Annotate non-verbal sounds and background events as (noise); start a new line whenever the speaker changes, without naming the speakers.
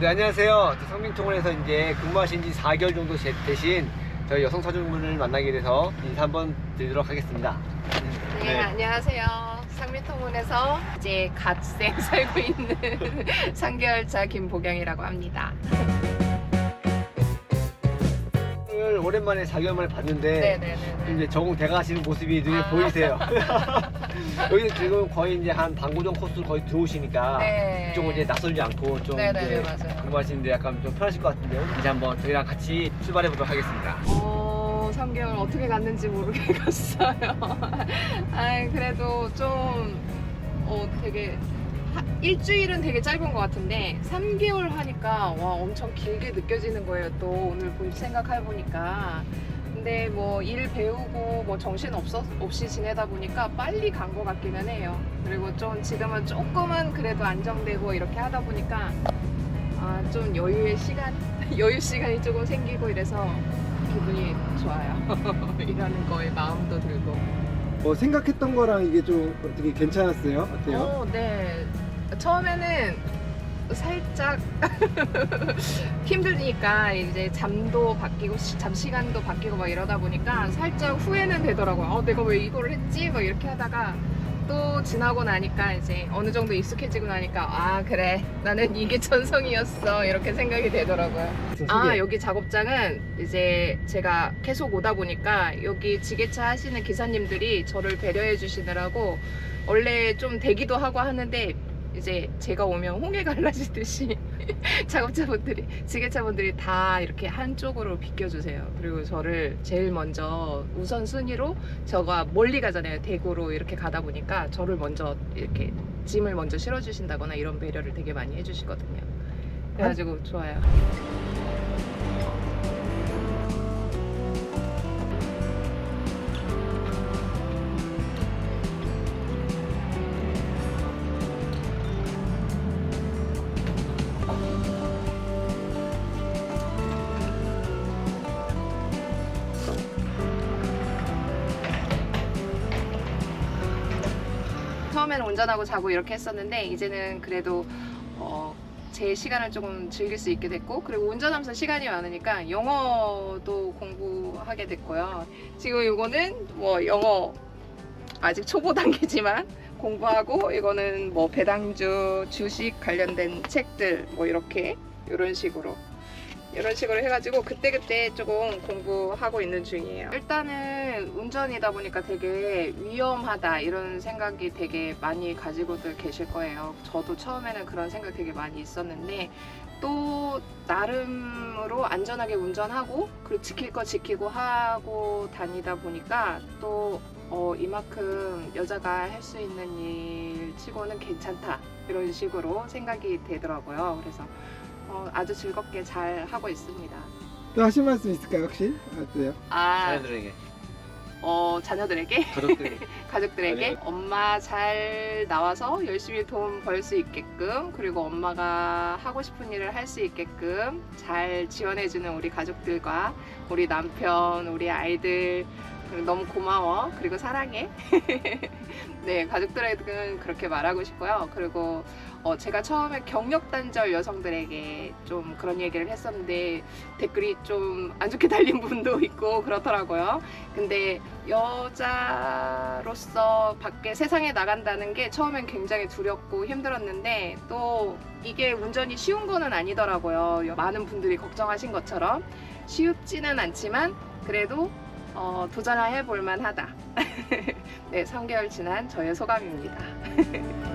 네, 안녕하세요. 저 성민통원에서 이제 근무하신 지 4개월 정도 제- 되신 저희 여성 사주분을 만나게 돼서 인사 한번 드리도록 하겠습니다.
네,
네.
안녕하세요. 상미통운에서 이제 갓생 (laughs) 살고 있는 (laughs) 3개월차 김보경이라고 합니다.
오랜만에 4개월 만에 봤는데
네네네.
이제 적응돼 가시는 모습이 눈에
아.
보이세요. (laughs) 여기 지금 거의 이제 한 방고정 코스 거의 들어오시니까
네.
이쪽은 이제 낯설지 않고 좀
네네네,
이제
맞아요.
근무하시는데 약간 좀 편하실 것 같은데요. 이제 한번 저희랑 같이 출발해 보도록 하겠습니다.
어, 3개월 어떻게 갔는지 모르겠어요. (laughs) 아 그래도 좀, 어, 되게, 하- 일주일은 되게 짧은 것 같은데, 3개월 하니까, 와, 엄청 길게 느껴지는 거예요. 또 오늘 보- 생각해보니까. 근데 뭐 일 배우고 뭐 정신 없어, 없이 지내다 보니까 빨리 간 것 같기는 해요. 그리고 좀 지금은 조금은 그래도 안정되고 이렇게 하다 보니까, 아, 좀 여유의 시간? (laughs) 여유 시간이 조금 생기고 이래서 기분이 좋아요. (laughs) 일하는 거에 마음도 들고.
뭐 생각했던 거랑 이게 좀 어떻게 괜찮았어요? 어때요?
어, 네. 처음에는 살짝 (laughs) 힘들니까 이제 잠도 바뀌고 시- 잠 시간도 바뀌고 막 이러다 보니까 살짝 후회는 되더라고요. 어, 내가 왜 이걸 했지? 막 이렇게 하다가 또 지나고 나니까 이제 어느 정도 익숙해지고 나니까 아 그래 나는 이게 (laughs) 전성이었어 이렇게 생각이 되더라고요. 아 여기 작업장은 이제 제가 계속 오다 보니까 여기 지게차 하시는 기사님들이 저를 배려해 주시느라고 원래 좀 대기도 하고 하는데 이제 제가 오면 홍해 갈라지듯이 (laughs) 작업자분들이 지게차분들이 다 이렇게 한쪽으로 비껴주세요. 그리고 저를 제일 먼저 우선 순위로 저가 멀리 가잖아요. 대구로 이렇게 가다 보니까 저를 먼저 이렇게 짐을 먼저 실어주신다거나 이런 배려를 되게 많이 해주시거든요. 그래가지고 좋아요. 처음에는 운전하고 자고 이렇게 했었는데 이제는 그래도 어, 제 시간을 조금 즐길 수 있게 됐고 그리고 운전하면서 시간이 많으니까 영어도 공부하게 됐고요. 지금 이거는 뭐 영어 아직 초보 단계지만 공부하고 이거는 뭐 배당주 주식 관련된 책들 뭐 이렇게 이런 식으로 이런 식으로 해가지고 그때그때 조금 공부하고 있는 중이에요. 일단은 운전이다 보니까 되게 위험하다 이런 생각이 되게 많이 가지고들 계실 거예요. 저도 처음에는 그런 생각 되게 많이 있었는데 또 나름으로 안전하게 운전하고 그리고 지킬 거 지키고 하고 다니다 보니까 또 어, 이만큼 여자가 할 수 있는 일 치고는 괜찮다 이런 식으로 생각이 되더라고요. 그래서 어, 아주 즐겁게 잘 하고 있습니다.
또 하실 말씀 있을까요 혹시? 어때요?
아,
자녀들에게,
어, 자녀들에게,
가족들에게. (laughs)
가족들에게
아니요.
엄마 잘 나와서 열심히 돈 벌 수 있게끔 그리고 엄마가 하고 싶은 일을 할 수 있게끔 잘 지원해주는 우리 가족들과 우리 남편, 우리 아이들 너무 고마워 그리고 사랑해. (laughs) 네, 가족들에게는 그렇게 말하고 싶고요. 그리고 어, 제가 처음에 경력 단절 여성들에게 좀 그런 얘기를 했었는데 댓글이 좀 안 좋게 (laughs) 달린 분도 있고 그렇더라고요. 근데 여자로서 밖에 세상에 나간다는 게 처음엔 굉장히 두렵고 힘들었는데 또 이게 운전이 쉬운 거는 아니더라고요. 많은 분들이 걱정하신 것처럼 쉽지는 않지만 그래도 어, 도전을 해볼 만하다. (laughs) 네, 3개월 지난 저의 소감입니다. (laughs)